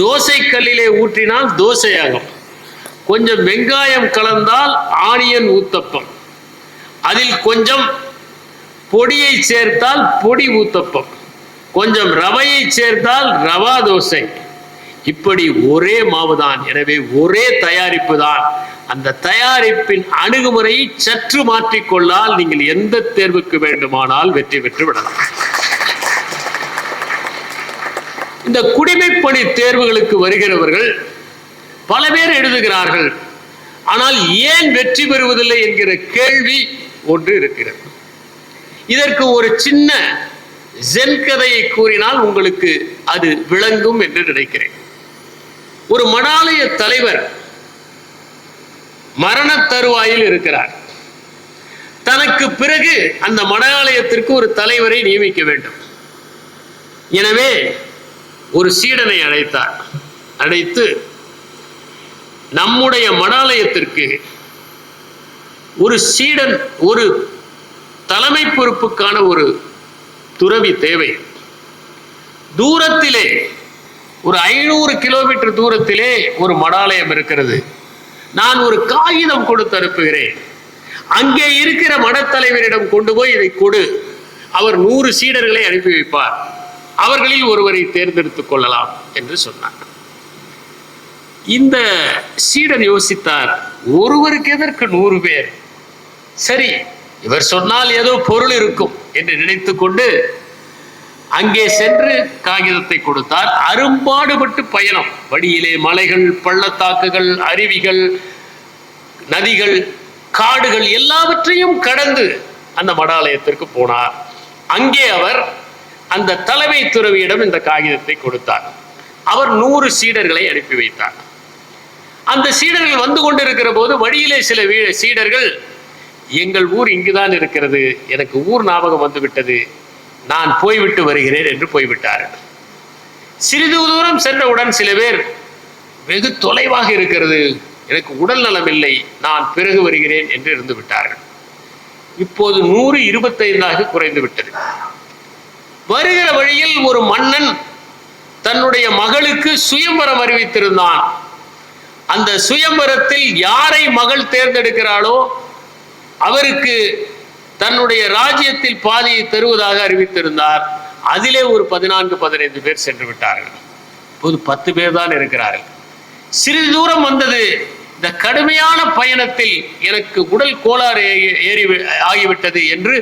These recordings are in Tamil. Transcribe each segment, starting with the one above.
தோசை கல்லிலே ஊற்றினால் தோசையாகும். கொஞ்சம் வெங்காயம் கலந்தால் ஆனியன் ஊத்தப்பம். அதில் கொஞ்சம் பொடியை சேர்த்தால் பொடி ஊத்தப்பம். கொஞ்சம் ரவையை சேர்த்தால் ரவா தோசை. இப்படி ஒரே மாவுதான். எனவே ஒரே தயாரிப்பு தான். அந்த தயாரிப்பின் அணுகுமுறையை சற்று மாற்றிக்கொள்ளால் நீங்கள் எந்த தேர்வுக்கு வேண்டுமானால் வெற்றி பெற்று விடலாம். இந்த குடிமைப்பணி தேர்வுகளுக்கு வருகிறவர்கள் பல பேர் எழுதுகிறார்கள். ஆனால் ஏன் வெற்றி பெறுவதில்லை என்கிற கேள்வி ஒன்று இருக்கிறது. இதற்கு ஒரு சின்ன ஜென் கதையை கூறினால் உங்களுக்கு அது விளங்கும் என்று நினைக்கிறேன். ஒரு மடாலய தலைவர் மரண தருவாயில் இருக்கிறார். தனக்கு பிறகு அந்த மடாலயத்திற்கு ஒரு தலைவரை நியமிக்க வேண்டும். எனவே ஒரு சீடனை அழைத்தார் அழைத்து நம்முடைய மடாலயத்திற்கு ஒரு சீடன் ஒரு தலைமை பொறுப்புக்கான ஒரு துறவி தேவை. தூரத்திலே ஒரு ஐநூறு கிலோமீட்டர் தூரத்திலே ஒரு மடாலயம் இருக்கிறது. நான் ஒரு காகிதம் கொடுத்து அனுப்புகிறேன். அங்கே இருக்கிற மடத்தலைவரிடம் கொண்டு போய் இதை கொடு. அவர் நூறு சீடர்களை அனுப்பி வைப்பார். அவர்களில் ஒருவரை தேர்ந்தெடுத்துக் கொள்ளலாம் என்று சொன்னார். இந்த சீடன் யோசித்தார் ஒருவருக்கு எதற்கு நூறு பேர்? சரி இவர் சொன்னால் ஏதோ பொருள் இருக்கும் என்று நினைத்துக் கொண்டு அங்கே சென்று காகிதத்தை கொடுத்தார். அரும்பாடுபட்டு பயணம். வழியிலே மலைகள் பள்ளத்தாக்குகள் அருவிகள் நதிகள் காடுகள் எல்லாவற்றையும் கடந்து அந்த மடாலயத்திற்கு போனார். அங்கே அவர் அந்த தலைமை துறவியிடம் இந்த காகிதத்தை கொடுத்தார். அவர் நூறு சீடர்களை அனுப்பி வைத்தார். அந்த சீடர்கள் வந்து கொண்டிருக்கிற போது வழியிலே சில வீ- சீடர்கள் எங்கள் ஊர் இங்குதான் இருக்கிறது. எனக்கு ஊர் ஞாபகம் வந்து விட்டது. நான் போய்விட்டு வருகிறேன் என்று போய்விட்டார்கள் சிறிது தூரம் சென்றவுடன் சில பேர் வெகு தொலைவாக இருக்கிறது. எனக்கு உடல் நலம் இல்லை. நான் பிறகு வருகிறேன் என்று இருந்து விட்டார்கள் இப்போது நூறு இருபத்தைந்தாக குறைந்து விட்டது. வருகிற வழியில் ஒரு மன்னன் தன்னுடைய மகளுக்கு சுயம்பரம் அறிவித்திருந்தான். அந்த சுயம்பரத்தில் யாரை மகள் தேர்ந்தெடுக்கிறாளோ அவருக்கு தன்னுடைய ராஜ்யத்தில் பாதியை தருவதாக அறிவித்திருந்தார். அதிலே ஒரு பதினான்கு பதினைந்து பேர் சென்று விட்டார்கள். இப்போது பத்து பேர் தான் இருக்கிறார்கள். சிறிது தூரம் வந்தது. இந்த கடுமையான பயணத்தில் எனக்கு உடல் கோளாறு ஏறி ஆகிவிட்டது என்று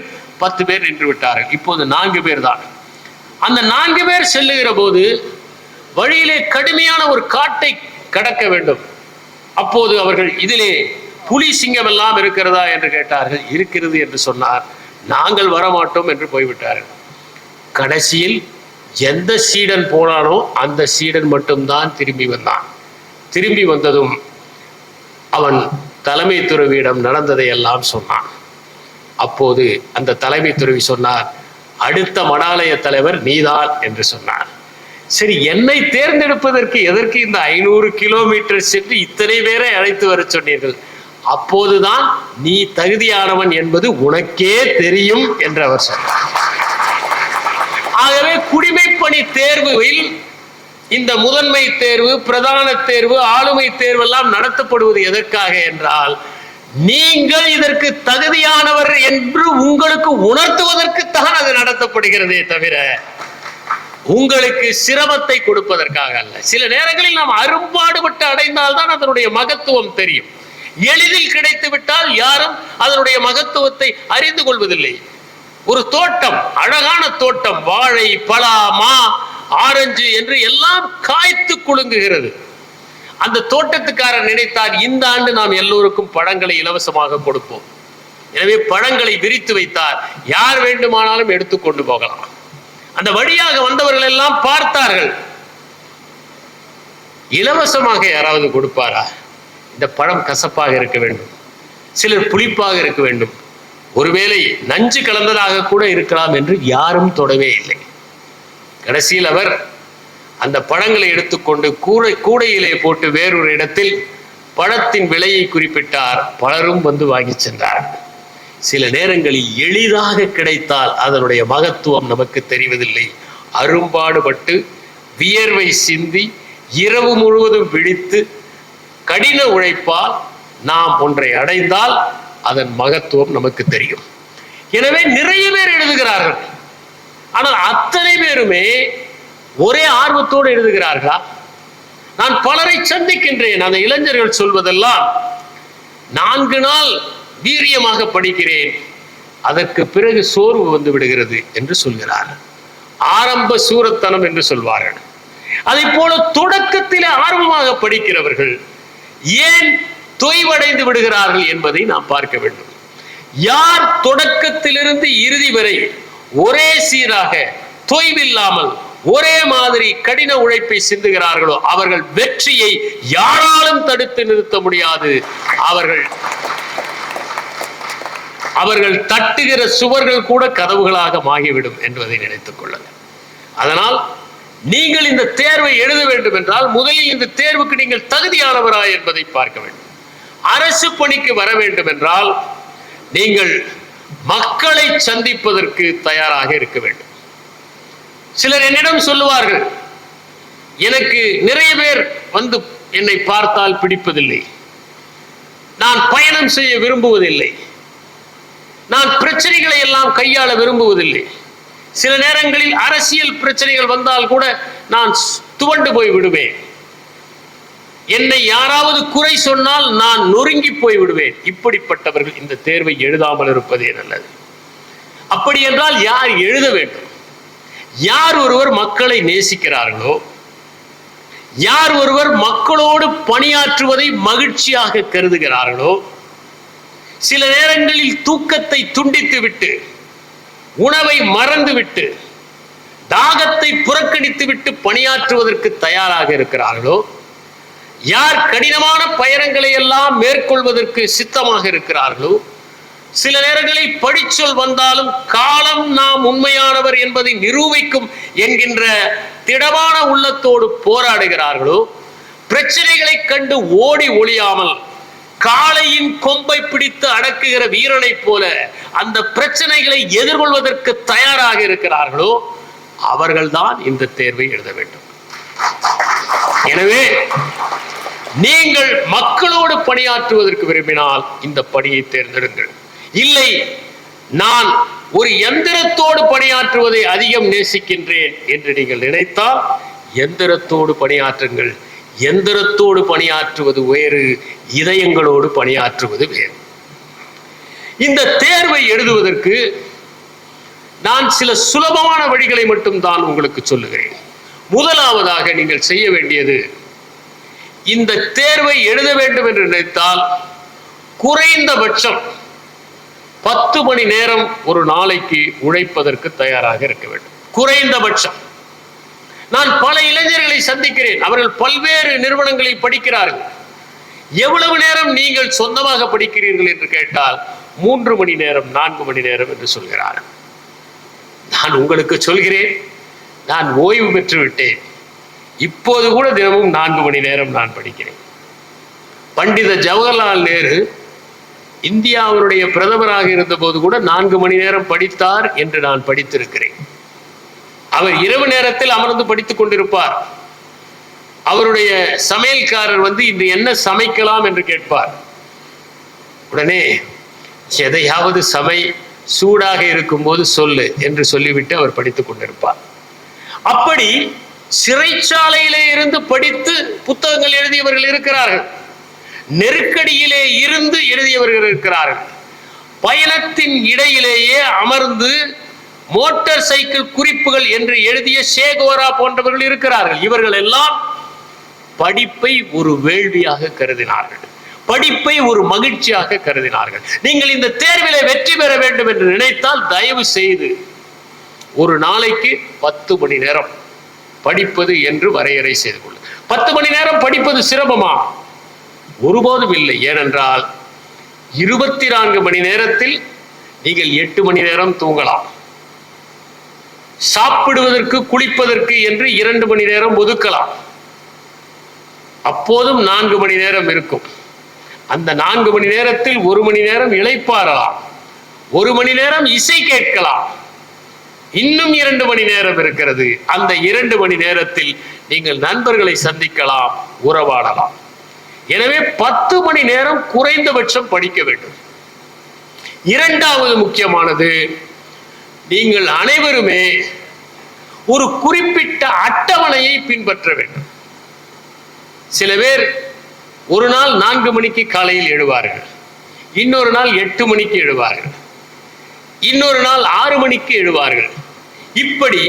பத்து பேர் நின்று விட்டார்கள். இப்போது நான்கு பேர் தான். அந்த நான்கு பேர் செல்லுகிற போது வழியிலே கடுமையான ஒரு காட்டை கடக்க வேண்டும். அப்போது அவர்கள் இதிலே புலி சிங்கம் எல்லாம் இருக்கிறதா என்று கேட்டார்கள். இருக்கிறது என்று சொன்னார். நாங்கள் வரமாட்டோம் என்று போய்விட்டார்கள். கடைசியில் எந்த சீடன் போனானோ அந்த சீடன் மட்டும்தான் திரும்பி வந்தான். திரும்பி வந்ததும் அவன் தலைமை துறவியிடம் நடந்ததை எல்லாம் சொன்னான். அப்போது அந்த தலைமை துறவி சொன்னார் அடுத்த மடாலய தலைவர் நீதான் என்று சொன்னார். சரி என்னை தேர்ந்தெடுப்பதற்கு எதற்கு இந்த ஐநூறு கிலோமீட்டர் சென்று இத்தனை பேரை அழைத்து வர சொன்னீர்கள்? அப்போதுதான் நீ தகுதியானவன் என்பது உனக்கே தெரியும் என்று அவர் சொன்னார். ஆகவே குடிமைப்பணி தேர்வில் இந்த முதன்மை தேர்வு பிரதான தேர்வு ஆளுமை தேர்வு எல்லாம் நடத்தப்படுவது எதற்காக என்றால் நீங்கள் இதற்கு தகுதியானவர் என்று உங்களுக்கு உணர்த்துவதற்குத்தான் அது நடத்தப்படுகிறதே தவிர உங்களுக்கு சிரமத்தை கொடுப்பதற்காக அல்ல. சில நேரங்களில் நாம் அரும்பாடுபட்டு அடைந்தால்தான் அதனுடைய மகத்துவம் தெரியும். எளிதில் கிடைத்து விட்டால் யாரும் அதனுடைய மகத்துவத்தை அறிந்து கொள்வதில்லை. ஒரு தோட்டம் அழகான தோட்டம் வாழை பலா மா ஆரஞ்சு என்று எல்லாம் காய்த்து குலுங்குகிறது. அந்த தோட்டத்துக்காரர் நினைத்தார் இந்த ஆண்டு நாம் எல்லோருக்கும் பழங்களை இலவசமாக கொடுப்போம். எனவே பழங்களை விரித்து வைத்தார். யார் வேண்டுமானாலும் எடுத்துக்கொண்டு போகலாம். அந்த வழியாக வந்தவர்கள் எல்லாம் பார்த்தார்கள். இலவசமாக யாராவது கொடுப்பாரா? இந்த பழம் கசப்பாக இருக்க வேண்டும். சிலர் புளிப்பாக இருக்க வேண்டும். ஒருவேளை நஞ்சு கலந்ததாக கூட இருக்கலாம் என்று யாரும் தொடவே இல்லை. கடைசியில் அவர் அந்த பழங்களை எடுத்துக்கொண்டு கூடை கூடையிலே போட்டு வேறொரு இடத்தில் பழத்தின் விலையை குறிப்பிட்டார். பலரும் வந்து வாங்கிச் சென்றார்கள் சில நேரங்களில் எளிதாக கிடைத்தால் அதனுடைய மகத்துவம் நமக்கு தெரிவதில்லை. அரும்பாடுபட்டு வியர்வை சிந்தி இரவு முழுவதும் விழித்து கடின உழைப்பால் நாம் ஒன்றை அடைந்தால் அதன் மகத்துவம் நமக்கு தெரியும். எனவே நிறைய பேர் எழுதுகிறார்கள். ஆனால் அத்தனை பேருமே ஒரே ஆர்வத்தோடு எழுதுகிறார்களா? நான் பலரை சந்திக்கின்றேன். அந்த இளைஞர்கள் சொல்வதெல்லாம் நான்கு நாள் வீரியமாக படிக்கிறேன். அதற்கு பிறகு சோர்வு வந்து விடுகிறது என்று சொல்கிறார்கள் ஆரம்ப சூரத்தனம் என்று சொல்வார்கள். அதை போல தொடக்கத்திலே ஆர்வமாக படிக்கிறவர்கள் ஏன் தொய்வடைந்து விடுகிறார்கள் என்பதை நாம் பார்க்க வேண்டும். யார் தொடக்கத்திலிருந்து இறுதி வரை ஒரே சீராக தொய்வில்லாமல் ஒரே மாதிரி கடின உழைப்பை சிந்துகிறார்களோ அவர்கள் வெற்றியை யாராலும் தடுத்து நிறுத்த முடியாது. அவர்கள் அவர்கள் தட்டுகிற சுவர்கள் கூட கதவுகளாக மாகிவிடும் என்பதை நினைத்துக் கொள்ளுங்கள். அதனால் நீங்கள் இந்த தேர்வை எழுத வேண்டும் என்றால் முதலில் இந்த தேர்வுக்கு நீங்கள் தகுதியானவரா என்பதை பார்க்க வேண்டும். அரசு பணிக்கு வர வேண்டும் என்றால் நீங்கள் மக்களை சந்திப்பதற்கு தயாராக இருக்க வேண்டும். சிலர் என்னிடம் சொல்லுவார்கள் எனக்கு நிறைய பேர் வந்து என்னை பார்த்தால் பிடிப்பதில்லை. நான் பயணம் செய்ய விரும்புவதில்லை. நான் பிரச்சனைகளை எல்லாம் கையாள விரும்புவதில்லை. சில நேரங்களில் அரசியல் பிரச்சனைகள் வந்தால் கூட நான் துவண்டு போய் விடுவேன். என்னை யாராவது குறை சொன்னால் நான் நொறுங்கி போய் விடுவேன். இப்படிப்பட்டவர்கள் இந்த தேர்வை எழுதாமல் இருப்பதே நல்லது. அப்படி என்றால் யார் எழுத வேண்டும்? யார் ஒருவர் மக்களை நேசிக்கிறார்களோ யார் ஒருவர் மக்களோடு பணியாற்றுவதை மகிழ்ச்சியாக கருதுகிறார்களோ சில நேரங்களில் தூக்கத்தை துண்டித்துவிட்டு உணவை மறந்துவிட்டு தாகத்தை புறக்கணித்துவிட்டு பணியாற்றுவதற்கு தயாராக இருக்கிறார்களோ யார் கடினமான பயணங்களை எல்லாம் மேற்கொள்வதற்கு சித்தமாக இருக்கிறார்களோ சில நேரங்களில் படிச்சொல் வந்தாலும் காலம் நாம் உண்மையானவர் என்பதை நிரூபிக்கும் என்கின்ற திடமான உள்ளத்தோடு போராடுகிறார்களோ பிரச்சனைகளை கண்டு ஓடி ஒளியாமல் காளையின் கொம்பை பிடித்து அடக்குகிற வீரனைப் போல அந்த பிரச்சனைகளை எதிர்கொள்வதற்கு தயாராக இருக்கிறார்களோ அவர்கள்தான் இந்த தேர்வை எழுத வேண்டும். எனவே நீங்கள் மக்களோடு பணியாற்றுவதற்கு விரும்பினால் இந்த பணியை தேர்ந்தெடுங்கள். இல்லை நான் ஒரு எந்திரத்தோடு பணியாற்றுவதை அதிகம் நேசிக்கின்றேன் என்று நீங்கள் நினைத்தால் எந்திரத்தோடு பணியாற்றுங்கள். எந்திரத்தோடு பணியாற்றுவது வேறு இதயங்களோடு பணியாற்றுவது வேறு. இந்த தேர்வை எழுதுவதற்கு நான் சில சுலபமான வழிகளை மட்டும் தான் உங்களுக்கு சொல்லுகிறேன். முதலாவதாக நீங்கள் செய்ய வேண்டியது இந்த தேர்வை எழுத வேண்டும் என்று நினைத்தால் குறைந்தபட்சம் பத்து மணி நேரம் ஒரு நாளைக்கு உழைப்பதற்கு தயாராக இருக்க வேண்டும். குறைந்தபட்சம். நான் பல இளைஞர்களை சந்திக்கிறேன். அவர்கள் பல்வேறு நிறுவனங்களில் படிக்கிறார்கள். எவ்வளவு நேரம் நீங்கள் சொந்தமாக படிக்கிறீர்கள் என்று கேட்டால் மூன்று மணி நேரம் நான்கு மணி நேரம் என்று சொல்கிறார்கள். நான் உங்களுக்கு சொல்கிறேன். நான் ஓய்வு பெற்று விட்டேன். இப்போது கூட தினமும் நான்கு மணி நேரம் நான் படிக்கிறேன். பண்டித ஜவஹர்லால் நேரு இந்தியாவுடைய பிரதமராக இருந்தபோது கூட நான்கு மணி நேரம் படித்தார் என்று நான் படித்திருக்கிறேன். அவர் இரவு நேரத்தில் அமர்ந்து படித்துக் கொண்டிருப்பார். அவருடைய சமையல்காரர் வந்து இன்று என்ன சமைக்கலாம் என்று கேட்பார். உடனே எதையாவது சமை சூடாக இருக்கும்போது சொல்லு என்று சொல்லிவிட்டு அவர் படித்துக் கொண்டிருப்பார். அப்படி சிறைச்சாலையிலே இருந்து படித்து புத்தகங்கள் எழுதியவர்கள் இருக்கிறார்கள். நெருக்கடியிலே இருந்து எழுதியவர்கள் இருக்கிறார்கள். பயணத்தின் இடையிலேயே அமர்ந்து மோட்டார் சைக்கிள் குறிப்புகள் என்று எழுதிய சேகோரா போன்றவர்கள் இருக்கிறார்கள். இவர்கள் எல்லாம் படிப்பை ஒரு வேள்வியாக கருதினார்கள். படிப்பை ஒரு மகிழ்ச்சியாக கருதினார்கள். நீங்கள் இந்த தேர்விலே வெற்றி பெற வேண்டும் என்று நினைத்தால் தயவு செய்து ஒரு நாளைக்கு பத்து மணி நேரம் படிப்பது என்று வரையறை செய்து கொள்ளு பத்து மணி நேரம் படிப்பது சிரமமா? ஒருபோதும் இல்லை ஏனென்றால் இருபத்தி நான்கு மணி நேரத்தில் நீங்கள் எட்டு மணி நேரம் தூங்கலாம். சாப்பிடுவதற்கு குளிப்பதற்கு என்று இரண்டு மணி நேரம் ஒதுக்கலாம். அப்போதும் நான்கு மணி நேரம் இருக்கும். அந்த நான்கு மணி நேரத்தில் ஒரு மணி நேரம் இளைப்பாறலாம். ஒரு மணி நேரம் இசை கேட்கலாம். இன்னும் இரண்டு மணி நேரம் இருக்கிறது. அந்த இரண்டு மணி நேரத்தில் நீங்கள் நண்பர்களை சந்திக்கலாம் உறவாடலாம். எனவே பத்து மணி நேரம் குறைந்தபட்சம் படிக்க வேண்டும். இரண்டாவது முக்கியமானது நீங்கள் அனைவருமே ஒரு குறிப்பிட்ட அட்டவணையை பின்பற்ற வேண்டும். சில பேர் ஒரு நாள் நான்கு மணிக்கு காலையில் எழுவார்கள் இன்னொரு நாள் எட்டு மணிக்கு எழுவார்கள் இன்னொரு நாள் ஆறு மணிக்கு எழுவார்கள். இப்படி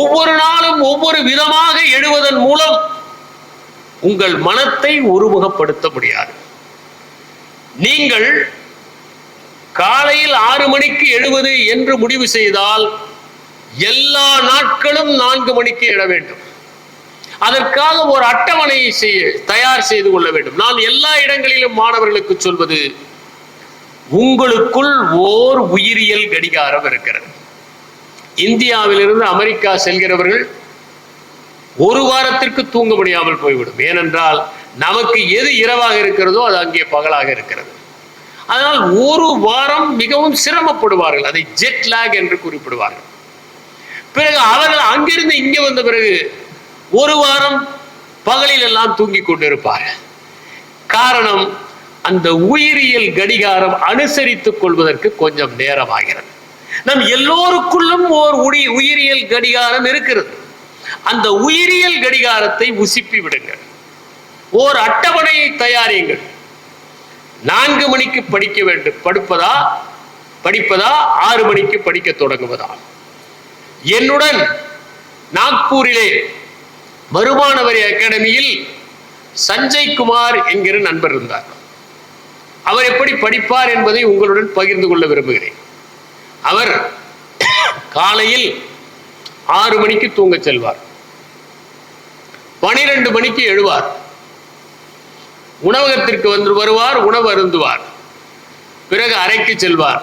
ஒவ்வொரு நாளும் ஒவ்வொரு விதமாக எழுவதன் மூலம் உங்கள் மனத்தை ஒருமுகப்படுத்த முடியாது. நீங்கள் காலையில் ஆறு மணிக்கு எழுவது என்று முடிவு செய்தால் எல்லா நாட்களும் நான்கு மணிக்கு எழ வேண்டும். அதற்காக ஒரு அட்டவணையை செய்ய தயார் செய்து கொள்ள வேண்டும். நான் எல்லா இடங்களிலும் மாணவர்களுக்கு சொல்வது உங்களுக்குள் ஓர் உயிரியல் கடிகாரம் இருக்கிறது. இந்தியாவிலிருந்து அமெரிக்கா செல்கிறவர்கள் ஒரு வாரத்திற்கு தூங்க முடியாமல் போய்விடும். ஏனென்றால் நமக்கு எது இரவாக இருக்கிறதோ அது அங்கே பகலாக இருக்கிறது. அதனால் ஒரு வாரம் மிகவும் சிரமப்படுவார்கள். அதை ஜெட் லேக் என்று குறிப்பிடுவார்கள். பிறகு அவர்கள் அங்கிருந்து இங்கே வந்த பிறகு ஒரு வாரம் பகலில் எல்லாம் தூங்கி கொண்டிருப்பார்கள். காரணம் அந்த உயிரியல் கடிகாரம் அனுசரித்துக் கொள்வதற்கு கொஞ்சம் நேரமாகிறது. நம் எல்லோருக்குள்ளும் ஓர் உடி உயிரியல் கடிகாரம் இருக்கிறது. அந்த உயிரியல் கடிகாரத்தை உசிப்பி விடுங்கள். ஓர் அட்டவணையை தயாரியுங்கள். நான்கு மணிக்கு படிக்க வேண்டும். படுப்பதா? படிப்பதா? ஆறு மணிக்கு படிக்க தொடங்குவதா? என்னுடன் நாக்பூரிலே வருமான வரி அகாடமியில் சஞ்சய் குமார் என்கிற நண்பர் இருந்தார். அவர் எப்படி படிப்பார் என்பதை உங்களுடன் பகிர்ந்து கொள்ள விரும்புகிறேன். அவர் காலையில் ஆறு மணிக்கு தூங்கச் செல்வார். பனிரெண்டு மணிக்கு எழுவார். உணவகத்திற்கு வந்து வருவார் உணவு அருந்துவார். பிறகு அறைக்கு செல்வார்.